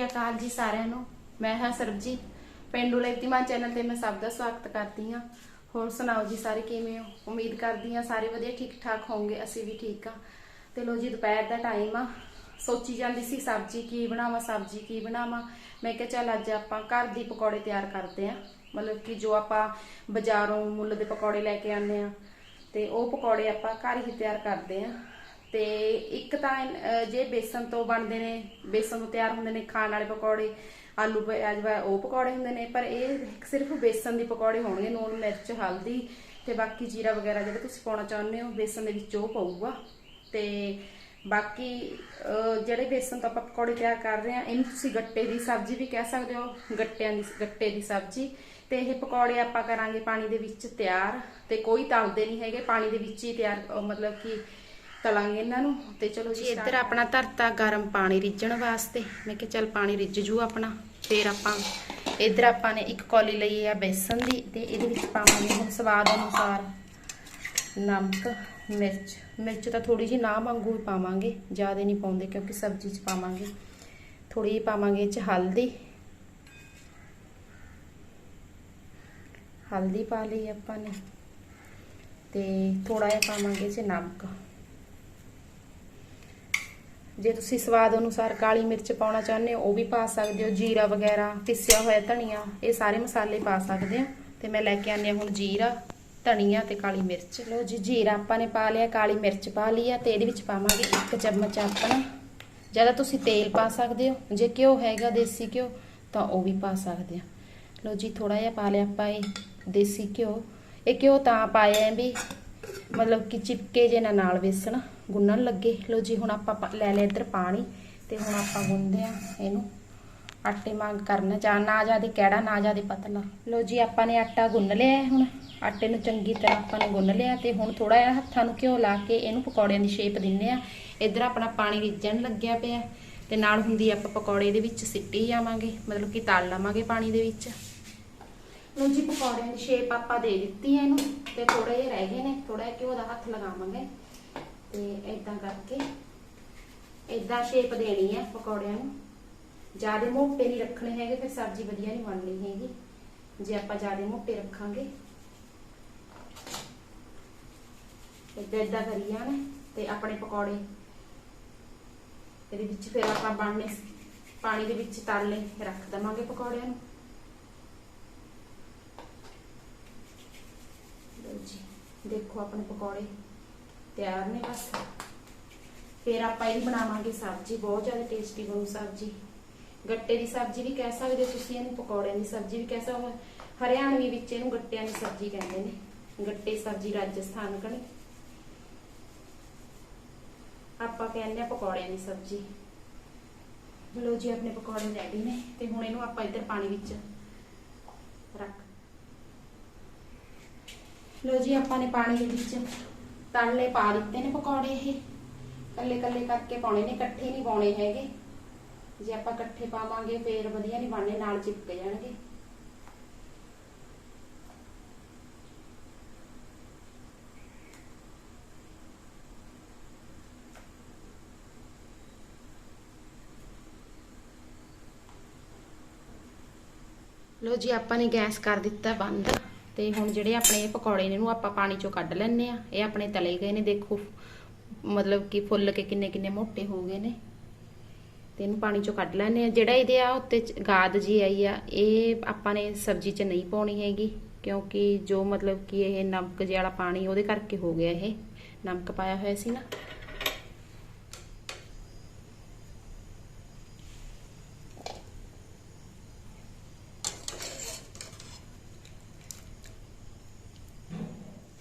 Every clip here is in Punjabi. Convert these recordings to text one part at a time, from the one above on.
ਸ੍ਰੀ ਅਕਾਲ ਜੀ ਸਾਰਿਆਂ ਨੂੰ। ਮੈਂ ਹਾਂ ਸਰਬਜੀਤ। ਪਿੰਡੂ ਲੈਤੀਮਾਨ ਚੈਨਲ ਤੇ ਮੈਂ ਸਭ ਦਾ ਸਵਾਗਤ ਕਰਦੀ ਹਾਂ। ਹੋਰ ਸੁਣਾਓ ਜੀ ਸਾਰੇ ਕਿਵੇਂ ਹੋ? ਉਮੀਦ ਕਰਦੀ ਹਾਂ ਸਾਰੇ ਵਧੀਆ ਠੀਕ ਠਾਕ ਹੋਵੋਗੇ, ਅਸੀਂ ਵੀ ਠੀਕ ਆ ਤੇ ਲੋ ਜੀ, ਦੁਪਹਿਰ ਦਾ ਟਾਈਮ ਆ। ਸੋਚੀ ਜਾਂਦੀ ਸੀ, ਸਬਜ਼ੀ ਕੀ ਬਣਾਵਾਂ, ਸਬਜ਼ੀ ਕੀ ਬਣਾਵਾਂ? ਮੈਂ ਕਿਹਾ ਚੱਲ ਅੱਜ ਆਪਾਂ ਘਰ ਦੀ ਪਕੌੜੇ ਤਿਆਰ ਕਰਦੇ ਆ ਮਤਲਬ ਕਿ ਜੋ ਆਪਾਂ ਬਾਜ਼ਾਰੋਂ ਮੁੱਲ ਦੇ ਪਕੌੜੇ ਲੈ ਕੇ ਆਉਂਦੇ ਆ ਤੇ ਉਹ ਪਕੌੜੇ ਆਪਾਂ ਘਰ ਹੀ ਤਿਆਰ ਕਰਦੇ ਆ ਤੇ ਇੱਕ ਤਾਂ ਅਹ, ਜੇ ਬੇਸਨ ਤੋਂ ਬਣਦੇ ਨੇ ਬੇਸਨ ਤੋਂ ਤਿਆਰ ਹੁੰਦੇ ਨੇ ਖਾਣ ਵਾਲੇ ਪਕੌੜੇ ਆਲੂ ਪਿਆਜ਼ ਵਾਲੇ ਉਹ ਪਕੌੜੇ ਹੁੰਦੇ ਨੇ ਪਰ ਇਹ ਸਿਰਫ ਬੇਸਨ ਦੇ ਪਕੌੜੇ ਹੋਣਗੇ ਨੂਨ ਮਿਰਚ ਹਲਦੀ ਤੇ ਬਾਕੀ ਜੀਰਾ ਵਗੈਰਾ ਜਿਹੜਾ ਤੁਸੀਂ ਪਾਉਣਾ ਚਾਹੁੰਦੇ ਹੋ ਬੇਸਨ ਦੇ ਵਿੱਚ ਉਹ ਪਊਗਾ। ਤੇ ਬਾਕੀ ਜਿਹੜੇ ਬੇਸਨ ਤੋਂ ਆਪਾਂ ਪਕੌੜੇ ਤਿਆਰ ਕਰ ਰਹੇ ਆ ਇਹਨੂੰ ਤੁਸੀਂ ਗੱਟੇ ਦੀ ਸਬਜ਼ੀ ਵੀ ਕਹਿ ਸਕਦੇ ਹੋ ਗੱਟਿਆਂ ਦੀ ਗੱਟੇ ਦੀ ਸਬਜ਼ੀ। ਤੇ ਇਹ ਪਕੌੜੇ ਆਪਾਂ ਕਰਾਂਗੇ ਪਾਣੀ ਦੇ ਵਿੱਚ ਤਿਆਰ ਤੇ ਕੋਈ ਤਲਦੇ ਨਹੀਂ ਹੈਗੇ ਪਾਣੀ ਦੇ ਵਿੱਚ ਹੀ ਤਿਆਰ ਮਤਲਬ ਕਿ ਤਲਾਂਗੇ ਇਹਨਾਂ ਨੂੰ ਤੇ ਚਲੋ ਜੀ ਇੱਧਰ ਆਪਣਾ ਧਰਤਾ ਗਰਮ ਪਾਣੀ ਰਿੱਝਣ ਵਾਸਤੇ। ਮੈਂ ਕਿਹਾ ਚੱਲ ਪਾਣੀ ਰਿੱਝ ਜੂ ਆਪਣਾ ਫੇਰ ਆਪਾਂ ਇੱਧਰ ਆਪਾਂ ਨੇ ਇੱਕ ਕੌਲੀ ਲਈ ਆ ਬੇਸਨ ਦੀ ਤੇ ਇਹਦੇ ਵਿੱਚ ਪਾਵਾਂਗੇ ਹੁਣ ਸਵਾਦ ਅਨੁਸਾਰ ਨਮਕ ਮਿਰਚ। ਮਿਰਚ ਤਾਂ ਥੋੜੀ ਜਿਹੀ ਨਾ ਵਾਂਗੂ ਹੀ ਪਾਵਾਂਗੇ ਜ਼ਿਆਦਾ ਨਹੀਂ ਪਾਉਂਦੇ ਕਿਉਂਕਿ ਸਬਜ਼ੀ 'ਚ ਪਾਵਾਂਗੇ। ਥੋੜੀ ਜਿਹੀ ਪਾਵਾਂਗੇ ਇਹ 'ਚ ਹਲਦੀ। ਹਲਦੀ ਪਾ ਲਈ ਆਪਾਂ ਨੇ ਤੇ ਥੋੜਾ ਜਿਹਾ ਪਾਵਾਂਗੇ ਇਹ 'ਚ ਨਮਕ। ਜੇ ਤੁਸੀਂ ਸਵਾਦ ਅਨੁਸਾਰ ਕਾਲੀ ਮਿਰਚ ਪਾਉਣਾ ਚਾਹੁੰਦੇ ਹੋ, ਉਹ ਵੀ ਪਾ ਸਕਦੇ ਹੋ। ਜੀਰਾ ਵਗੈਰਾ ਪਿਸਿਆ ਹੋਇਆ ਧਨੀਆ, ਇਹ ਸਾਰੇ ਮਸਾਲੇ ਪਾ ਸਕਦੇ ਹੋ। ਤੇ ਮੈਂ ਲੈ ਕੇ ਆਨੀ ਹਾਂ ਹੁਣ ਜੀਰਾ, ਧਨੀਆ ਤੇ ਕਾਲੀ ਮਿਰਚ। ਲੋ ਜੀ, ਜੀਰਾ ਆਪਾਂ ਨੇ ਪਾ ਲਿਆ, ਕਾਲੀ ਮਿਰਚ ਪਾ ਲਈ ਆ ਤੇ ਇਹਦੇ ਵਿੱਚ ਪਾਵਾਂਗੇ ਇੱਕ ਚਮਚ ਆਪਣਾ ਜ਼ਿਆਦਾ ਤੁਸੀਂ ਤੇਲ ਪਾ ਸਕਦੇ ਹੋ। ਜੇ ਘਿਓ ਹੈਗਾ, ਦੇਸੀ ਘਿਓ, ਤਾਂ ਉਹ ਵੀ ਪਾ ਸਕਦੇ ਆ ਲੋ ਜੀ ਥੋੜਾ ਜਿਹਾ ਪਾ ਲਿਆ ਆਪਾਂ ਇਹ ਦੇਸੀ ਘਿਓ। ਇਹ ਘਿਓ ਤਾਂ ਪਾਇਆ ਵੀ ਮਤਲਬ ਕਿ ਚਿਪਕੇ ਜੇ ਨਾ ਨਾਲ ਵੇਸਣ, ਗੁੰਨਣ ਲੱਗੇ। ਲੋ ਜੀ, ਹੁਣ ਆਪਾਂ ਲੈ ਲਿਆ ਇੱਧਰ ਪਾਣੀ, ਤੇ ਹੁਣ ਆਪਾਂ ਗੁੰਨਦੇ ਆ ਇਹਨੂੰ। ਆਟੇ ਮੰਗ ਕਰਨਾ, ਜਾਂ ਨਾ ਜਿਆਦੇ ਕਿਹੜਾ ਨਾ ਜਿਆਦੇ ਪਤਲਾ। ਲੋ ਜੀ, ਆਪਾਂ ਨੇ ਆਟਾ ਗੁੰਨ ਲਿਆ ਹੁਣ। ਆਟੇ ਨੂੰ ਚੰਗੀ ਤਰ੍ਹਾਂ ਆਪਾਂ ਨੇ ਗੁੰਨ ਲਿਆ ਤੇ ਹੁਣ ਥੋੜਾ ਜਿਹਾ ਹੱਥਾਂ ਨੂੰ ਘਿਓ ਲਾ ਕੇ ਇਹਨੂੰ ਪਕੌੜਿਆਂ ਦੀ ਸ਼ੇਪ ਦਿੰਨੇ ਆ ਇੱਧਰ ਆਪਣਾ ਪਾਣੀ ਰਿੱਝਣ ਲੱਗਿਆ ਪਿਆ ਤੇ ਨਾਲ ਹੁੰਦੀ ਆਪਾਂ ਪਕੌੜੇ ਦੇ ਵਿੱਚ ਸਿੱਟੀ ਜਾਵਾਂਗੇ। ਮਤਲਬ ਕਿ ਤਲ ਲਵਾਂਗੇ ਪਾਣੀ ਦੇ ਵਿੱਚ। ਲੋ ਜੀ ਪਕੌੜਿਆਂ ਦੀ ਸ਼ੇਪ ਆਪਾਂ ਦੇ ਦਿੱਤੀ ਹੈ ਇਹਨੂੰ ਤੇ ਥੋੜੇ ਜਿਹੇ ਰਹਿ ਗਏ ਨੇ ਥੋੜਾ ਜਿਹਾ ਘਿਓ ਦਾ ਹੱਥ ਲਗਾਵਾਂਗੇ ਤੇ ਇਦਾਂ ਕਰਕੇ ਇਦਾਂ ਸ਼ੇਪ ਦੇਣੀ ਹੈ ਪਕੌੜਿਆਂ ਨੂੰ। ਜ਼ਿਆਦਾ ਮੋਟੇ ਨਹੀਂ ਰੱਖਣੇ ਹੈਗੇ, ਫਿਰ ਸਬਜ਼ੀ ਵਧੀਆ ਨਹੀਂ ਬਣਨੀ ਹੈਗੀ। ਜੇ ਆਪਾਂ ਜ਼ਿਆਦਾ ਮੋਟੇ ਰੱਖਾਂਗੇ। ਇਦਾਂ ਇਦਾਂ ਕਰੀ ਜਾਣਾ ਤੇ ਆਪਣੇ ਪਕੌੜੇ ਇਹਦੇ ਵਿੱਚ ਫਿਰ ਆਪਾਂ ਬਣਨੇ ਪਾਣੀ ਦੇ ਵਿੱਚ ਤਲਨੇ ਰੱਖ ਦਵਾਂਗੇ ਪਕੌੜਿਆਂ ਨੂੰ ਲਓ ਜੀ ਦੇਖੋ ਆਪਣੇ ਪਕੌੜੇ ਤਿਆਰ ਨੇ ਬਸ। ਫਿਰ ਆਪਾਂ ਇਹਦੀ ਬਣਾਵਾਂਗੇ ਸਬਜ਼ੀ, ਬਹੁਤ ਜ਼ਿਆਦਾ ਟੇਸਟੀ ਬਣੂ ਸਬਜ਼ੀ। ਗੱਟੇ ਦੀ ਸਬਜ਼ੀ ਵੀ ਕਹਿ ਸਕਦੇ ਤੁਸੀਂ, ਇਹਨੂੰ ਪਕੌੜਿਆਂ ਦੀ ਸਬਜ਼ੀ ਵੀ ਕਹਿ ਸਕਦੇ ਹਰਿਆਣਵੀ ਵਿੱਚ ਇਹਨੂੰ ਗੱਟਿਆਂ ਦੀ ਸਬਜ਼ੀ ਕਹਿੰਦੇ ਨੇ। ਗੱਟੇ ਸਬਜ਼ੀ ਰਾਜਸਥਾਨ ਕਣੀ। ਆਪਾਂ ਕਹਿੰਦੇ ਆ ਪਕੌੜਿਆਂ ਦੀ ਸਬਜ਼ੀ। ਲੋ ਜੀ, ਆਪਣੇ ਪਕੌੜੇ ਰੈਡੀ ਨੇ ਤੇ ਹੁਣ ਇਹਨੂੰ ਆਪਾਂ ਇੱਧਰ ਪਾਣੀ ਵਿੱਚ ਰੱਖ ਲੋ ਜੀ ਆਪਾਂ ਨੇ ਪਾਣੀ ਦੇ ਵਿੱਚ ਤੜਲੇ ਪਾ ਦਿੱਤੇ ਨੇ ਪਕੌੜੇ ਇਹ ਕੱਲੇ ਕੱਲੇ ਕਰਕੇ ਪਾਉਣੇ ਨੇ ਇਕੱਠੇ ਨਹੀਂ ਪਾਉਣੇ ਹੈਗੇ ਜੇ ਆਪਾਂ ਇਕੱਠੇ ਪਾਵਾਂਗੇ ਫੇਰ ਵਧੀਆ ਨਹੀਂ ਬਣਨੇ ਨਾਲ ਚਿਪਕ ਜਾਣਗੇ ਲੋ ਜੀ ਆਪਾਂ ਨੇ ਗੈਸ ਕਰ ਦਿੱਤਾ ਬੰਦ ਤੇ ਹੁਣ ਜਿਹੜੇ ਆਪਣੇ ਪਕੌੜੇ ਨੇ ਇਹਨੂੰ ਆਪਾਂ ਪਾਣੀ ਚੋਂ ਕੱਢ ਲੈਣੇ ਆ ਇਹ ਆਪਣੇ ਤਲੇ ਗਏ ਨੇ, ਦੇਖੋ। ਮਤਲਬ ਕਿ ਫੁੱਲ ਕੇ ਕਿੰਨੇ ਕਿੰਨੇ ਮੋਟੇ ਹੋ ਗਏ ਨੇ। ਤੇ ਇਹਨੂੰ ਪਾਣੀ ਚੋਂ ਕੱਢ ਲੈਣੇ ਆ ਜਿਹੜਾ ਇਹਦੇ ਆ, ਉੱਤੇ ਗਾਦ ਜੀ ਆਈ ਆ, ਇਹ ਆਪਾਂ ਨੇ ਸਬਜ਼ੀ 'ਚ ਨਹੀਂ ਪਾਉਣੀ ਹੈਗੀ, ਕਿਉਂਕਿ ਜੋ ਮਤਲਬ ਕਿ ਇਹ ਨਮਕ ਜਿਹਾ ਵਾਲਾ ਪਾਣੀ, ਉਹਦੇ ਕਰਕੇ ਹੋ ਗਿਆ ਇਹ। ਨਮਕ ਪਾਇਆ ਹੋਇਆ ਸੀ ਨਾ।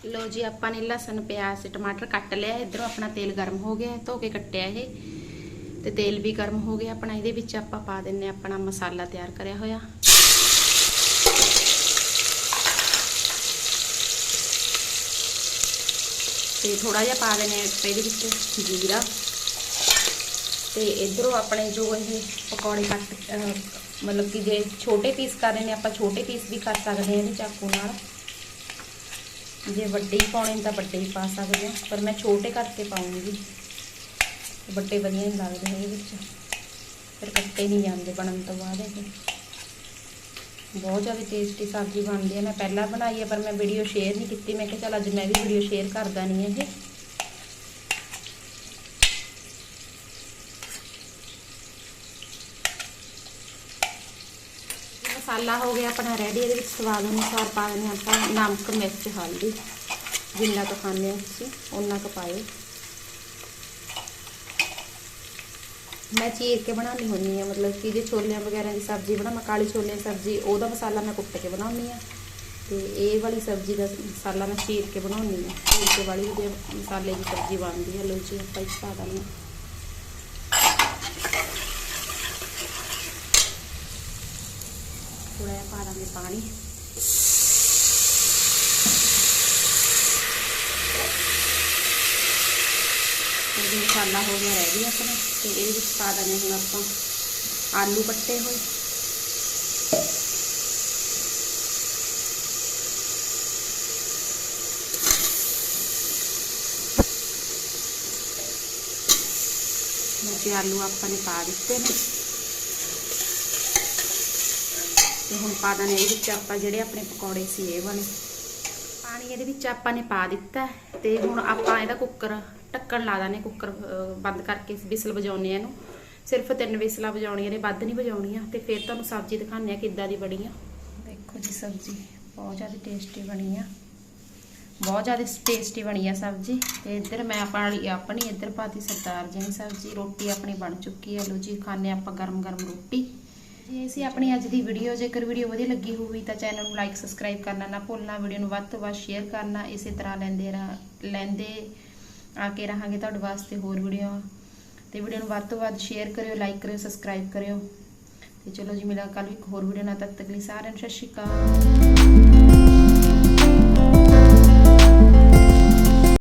ਲੋ ਜੀ ਆਪਾਂ ਨੇ ਲਸਣ ਪਿਆਜ਼ ਟਮਾਟਰ ਕੱਟ ਲਿਆ। ਇਧਰੋਂ ਆਪਣਾ ਤੇਲ ਗਰਮ ਹੋ ਗਿਆ ਧੋ ਕੇ ਕੱਟਿਆ ਇਹ। ਤੇ ਤੇਲ ਵੀ ਗਰਮ ਹੋ ਗਿਆ। ਆਪਣਾ ਇਹਦੇ ਵਿੱਚ ਆਪਾਂ ਪਾ ਦਿੰਨੇ ਆ ਆਪਣਾ ਮਸਾਲਾ ਤਿਆਰ ਕਰਿਆ ਹੋਇਆ। ਤੇ ਥੋੜਾ ਜਿਹਾ ਪਾ ਦਿੰਨੇ ਆ ਇਹਦੇ ਵਿੱਚ ਜੀਰਾ। ਤੇ ਇਧਰੋਂ ਆਪਣੇ ਜੋ ਇਹ ਪਕੌੜੇ ਕੱਟ ਅਹ, ਮਤਲਬ ਕਿ ਜੇ ਛੋਟੇ ਪੀਸ ਕਰ ਰਹੇ ਨੇ ਆਪਾਂ ਛੋਟੇ ਪੀਸ ਵੀ ਕਰ ਸਕਦੇ ਹਾਂ ਇਹਦੇ ਚਾਕੂ ਨਾਲ। ਜੇ ਵੱਡੇ ਹੀ ਪਾਉਣੇ ਤਾਂ ਵੱਡੇ ਹੀ ਪਾ ਸਕਦੇ ਆ ਪਰ ਮੈਂ ਛੋਟੇ ਕਰਕੇ ਪਾਉਂਗੀ ਵੱਡੇ ਵਧੀਆ ਨਹੀਂ ਲੱਗਦੇ ਇਹਦੇ ਵਿੱਚ। ਫਿਰ ਕੱਟੇ ਨਹੀਂ ਜਾਂਦੇ ਬਣਨ ਤੋਂ ਬਾਅਦ ਇਹ। ਬਹੁਤ ਜ਼ਿਆਦਾ ਟੇਸਟੀ ਸਬਜ਼ੀ ਬਣਦੀ ਹੈ। ਮੈਂ ਪਹਿਲਾਂ ਬਣਾਈ ਹੈ, ਪਰ ਮੈਂ ਵੀਡੀਓ ਸ਼ੇਅਰ ਨਹੀਂ ਕੀਤੀ। ਮੈਂ ਕਿਹਾ ਚਲ ਅੱਜ ਮੈਂ ਵੀ ਵੀਡੀਓ ਸ਼ੇਅਰ ਕਰਦਾ ਨਹੀਂ ਇਹ ਮਸਾਲਾ ਹੋ ਗਿਆ, ਆਪਣਾ ਰੈਡੀ ਇਹਦੇ ਵਿੱਚ ਸਵਾਦ ਅਨੁਸਾਰ ਪਾ ਦਿੰਦੇ ਆਪਾਂ ਨਮਕ, ਮਿਰਚ, ਹਲਦੀ, ਜਿੰਨਾ ਕੁ ਖਾਂਦੇ ਹੋ ਤੁਸੀਂ ਉਨਾ ਕੁ ਪਾਇਓ। ਮੈਂ ਚੀਰ ਕੇ ਬਣਾਉਣੀ ਹੁੰਦੀ ਆ ਮਤਲਬ ਕਿ ਜੇ ਛੋਲਿਆਂ ਵਗੈਰਾ ਦੀ ਸਬਜ਼ੀ ਬਣਾਵਾਂ, ਕਾਲੀ ਛੋਲਿਆਂ ਦੀ ਸਬਜ਼ੀ, ਉਹਦਾ ਮਸਾਲਾ ਮੈਂ ਕੁੱਟ ਕੇ ਬਣਾਉਣੀ ਆ ਤੇ ਇਹ ਵਾਲੀ ਸਬਜ਼ੀ ਦਾ ਮਸਾਲਾ ਮੈਂ ਚੀਰ ਕੇ ਬਣਾਉਣੀ ਆ ਚੀਰ ਕੇ ਵਾਲੀ ਵਧੀਆ ਮਸਾਲੇ ਦੀ ਸਬਜ਼ੀ ਬਣਦੀ ਹੈ ਲੋ ਜੀ ਆਪਾਂ ਇਸ ਪਾ ਦਾਂਗੇ ਥੋੜਾ ਜਿਹਾ ਪਾ ਦਾਂਗੇ ਪਾਣੀ ਇਹ ਮਸਾਲਾ ਹੋ ਗਿਆ ਰੈਡੀ ਆਪਣਾ ਤੇ ਇਹਦੇ ਵਿੱਚ ਪਾ ਦਾਂਗੇ ਹੁਣ ਆਪਾਂ ਆਲੂ ਕੱਟੇ ਹੋਏ ਜੀ ਆਲੂ ਆਪਾਂ ਨੇ ਪਾ ਦਿੱਤੇ ਨੇ ਤੇ ਹੁਣ ਪਾ ਦਾਂਗੇ ਇਹਦੇ ਵਿੱਚ ਆਪਾਂ ਜਿਹੜੇ ਆਪਣੇ ਪਕੌੜੇ ਸੀ ਇਹ ਵਾਲੇ। ਪਾਣੀ ਇਹਦੇ ਵਿੱਚ ਆਪਾਂ ਨੇ ਪਾ ਦਿੱਤਾ ਹੈ ਤੇ ਹੁਣ ਆਪਾਂ ਇਹਦਾ ਕੁੱਕਰ ਢੱਕਣ ਲਾ ਦਾਂਗੇ, ਕੁੱਕਰ ਬੰਦ ਕਰਕੇ ਵਿਸਲ ਵਜਾਉਣੇ ਆ ਇਹਨੂੰ। ਸਿਰਫ ਤਿੰਨ ਵਿਸਲਾਂ ਵਜਾਉਣੀਆਂ ਨੇ, ਵੱਧ ਨਹੀਂ ਵਜਾਉਣੀਆਂ। ਤੇ ਫਿਰ ਤੁਹਾਨੂੰ ਸਬਜ਼ੀ ਦਿਖਾਉਂਦੇ ਆ ਕਿੱਦਾਂ ਦੀ ਬਣੀ ਆ। ਦੇਖੋ ਜੀ ਸਬਜ਼ੀ ਬਹੁਤ ਜ਼ਿਆਦਾ ਟੇਸਟੀ ਬਣੀ ਆ। ਬਹੁਤ ਜ਼ਿਆਦਾ ਟੇਸਟੀ ਬਣੀ ਆ ਸਬਜ਼ੀ। ਤੇ ਇੱਧਰ ਮੈਂ ਆਪਣੀ ਆਪਣੀ ਇੱਧਰ ਪਾਤੀ ਸਰਦਾਰ ਜੀ ਦੀ ਸਬਜ਼ੀ। ਰੋਟੀ ਆਪਣੀ ਬਣ ਚੁੱਕੀ ਹੈ ਲੋ ਜੀ ਖਾਣੇ ਆਪਾਂ ਗਰਮ ਗਰਮ ਰੋਟੀ। ਜੇ ਅਸੀਂ ਆਪਣੀ ਅੱਜ ਦੀ ਵੀਡੀਓ ਜੇਕਰ ਵੀਡੀਓ ਵਧੀਆ ਲੱਗੀ ਹੋਵੇ ਤਾਂ ਚੈਨਲ ਨੂੰ ਲਾਈਕ ਸਬਸਕ੍ਰਾਈਬ ਕਰਨਾ ਨਾ ਭੁੱਲਣਾ ਵੀਡੀਓ ਨੂੰ ਵੱਧ ਤੋਂ ਵੱਧ ਸ਼ੇਅਰ ਕਰਨਾ, ਇਸੇ ਤਰ੍ਹਾਂ ਲੈਂਦੇ ਰਹ, ਲੈਂਦੇ ਆ ਕੇ ਰਹਾਂਗੇ ਤੁਹਾਡੇ ਵਾਸਤੇ ਹੋਰ ਵੀਡੀਓ ਤੇ ਵੀਡੀਓ ਨੂੰ ਵੱਧ ਤੋਂ ਵੱਧ ਸ਼ੇਅਰ ਕਰਿਓ ਲਾਈਕ ਕਰਿਓ ਸਬਸਕ੍ਰਾਈਬ ਕਰਿਓ। ਤੇ ਚਲੋ ਜੀ ਮਿਲਾਂ ਕੱਲ ਇੱਕ ਹੋਰ ਵੀਡੀਓ ਨਾਲ, ਤਦ ਤੱਕ ਲਈ ਸਾਰਿਆਂ ਨੂੰ ਸਤਿ ਸ਼੍ਰੀ ਅਕਾਲ।